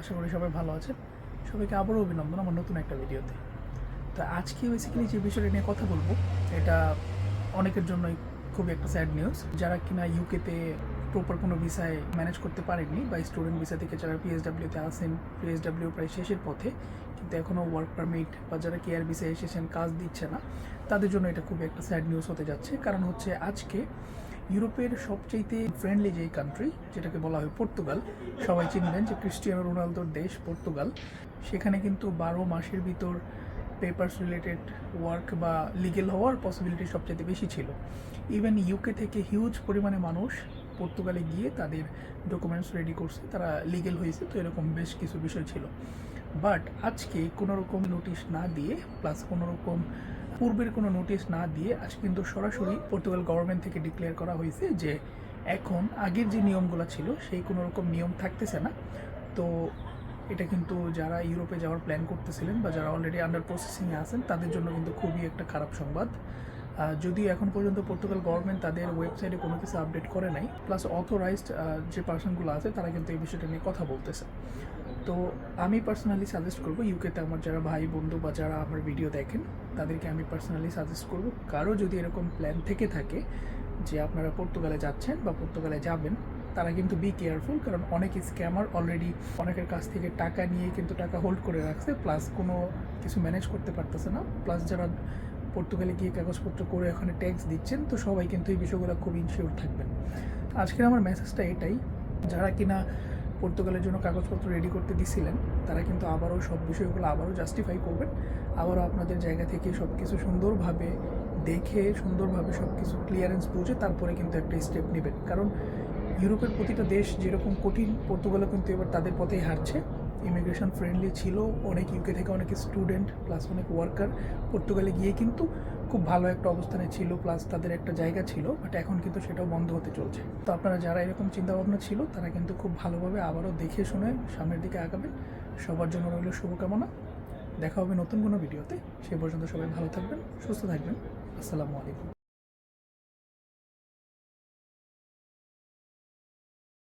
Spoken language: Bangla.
আশা করি সবাই ভালো আছে সবাইকে আবারও অভিনন্দন আমার নতুন একটা ভিডিওতে। তো আজকে বেসিক্যালি যে বিষয়টা নিয়ে কথা বলব, এটা অনেকের জন্যই খুবই একটা স্যাড নিউজ যারা কিনা ইউকেতে প্রপার কোনো ভিসায় ম্যানেজ করতে পারেননি বা স্টুডেন্ট ভিসা থেকে যারা পিএসডাব্লিউতে আসেন পিএসডাব্লিউ প্রায় শেষের পথে, কিন্তু এখনও ওয়ার্ক পারমিট বা যারা কেয়ার ভিসায় এসেছেন, কাজ দিচ্ছে না, তাদের জন্য এটা খুবই একটা স্যাড নিউজ হতে যাচ্ছে। কারণ হচ্ছে আজকে ইউরোপের সবচাইতে ফ্রেন্ডলি যেই কান্ট্রি যেটাকে বলা হয় পর্তুগাল, সবাই চিনবেন যে ক্রিস্টিয়ানো রোনালদোর দেশ পর্তুগাল। সেখানে কিন্তু বারো মাসের ভিতর পেপার্স রিলেটেড ওয়ার্ক বা লিগেল হওয়ার পসিবিলিটি সবচেয়ে বেশি ছিল। ইভেন ইউকে থেকে হিউজ পরিমাণে মানুষ পর্তুগালে গিয়ে তাদের ডকুমেন্টস রেডি করছে, তারা লিগেল হয়েছে, তো এরকম বেশ কিছু বিষয় ছিল। বাট আজকে কোনোরকম নোটিশ না দিয়ে প্লাস কোনোরকম রকম পূর্বের কোনো নোটিশ না দিয়ে আজ কিন্তু সরাসরি পর্তুগাল গভর্নমেন্ট থেকে ডিক্লেয়ার করা হয়েছে যে এখন আগের যে নিয়মগুলো ছিল সেই কোনো রকম নিয়ম থাকতেছে না। তো এটা কিন্তু যারা ইউরোপে যাওয়ার প্ল্যান করতেছিলেন বা যারা অলরেডি আন্ডার প্রসেসিংয়ে আছেন, তাদের জন্য কিন্তু খুবই একটা খারাপ সংবাদ। যদিও এখন পর্যন্ত পর্তুগাল গভর্নমেন্ট তাদের ওয়েবসাইটে কোনো কিছু আপডেট করে নাই প্লাস অথরাইজড যে পার্সনগুলো আছে, তারা কিন্তু এই বিষয়টা নিয়ে কথা বলতেছে। তো আমি পার্সোনালি সাজেস্ট করব ইউকেতে আমার যারা ভাই, বন্ধু বা যারা আমার ভিডিও দেখেন, তাদেরকে আমি পার্সোনালি সাজেস্ট করব, কারও যদি এরকম প্ল্যান থেকে থাকে যে আপনারা পর্তুগালে যাচ্ছেন বা পর্তুগালে যাবেন, তারা কিন্তু বি কেয়ারফুল কারণ অনেক স্ক্যামার অলরেডি অনেকের কাছ থেকে টাকা নিয়ে কিন্তু টাকা হোল্ড করে রাখছে প্লাস কোনো কিছু ম্যানেজ করতে পারতেছে না প্লাস যারা পর্তুগালে গিয়ে কাগজপত্র করে ওখানে ট্যাক্স দিচ্ছেন, তো সবাই কিন্তু এই বিষয়গুলো খুব ইনশিওর থাকবেন। আজকের আমার মেসেজটা এটাই, যারা কিনা পর্তুগালের জন্য কাগজপত্র রেডি করতে দিছিলেন, তারা কিন্তু আবারও সব বিষয়গুলো আবারও জাস্টিফাই করবেন। আবারও আপনাদের জায়গা থেকে সব কিছু সুন্দরভাবে দেখে, সুন্দরভাবে সব কিছু ক্লিয়ারেন্স বুঝে তারপরে কিন্তু একটা স্টেপ নেবেন। কারণ ইউরোপের প্রতিটা দেশ যেরকম কঠিন, পর্তুগালও কিন্তু এবার তাদের পথেই হারছে ইমিগ্রেশন ফ্রেন্ডলি ছিল, অনেক ইউকে থেকে অনেক স্টুডেন্ট প্লাস অনেক ওয়ার্কার পর্তুগালে গিয়ে কিন্তু খুব ভালো একটা অবস্থানে ছিল প্লাস তাদের একটা জায়গা ছিল বাট এখন কিন্তু সেটাও বন্ধ হতে চলছে। তো আপনারা যারা এরকম চিন্তাভাবনা ছিল, তারা কিন্তু খুব ভালোভাবে আবারও দেখে শুনে সামনের দিকে আগাবেন। সবার জন্য রইল শুভকামনা। দেখা হবে নতুন কোনো ভিডিওতে সে পর্যন্ত সবাই ভালো থাকবেন, সুস্থ থাকবেন। আসসালামু আলাইকুম।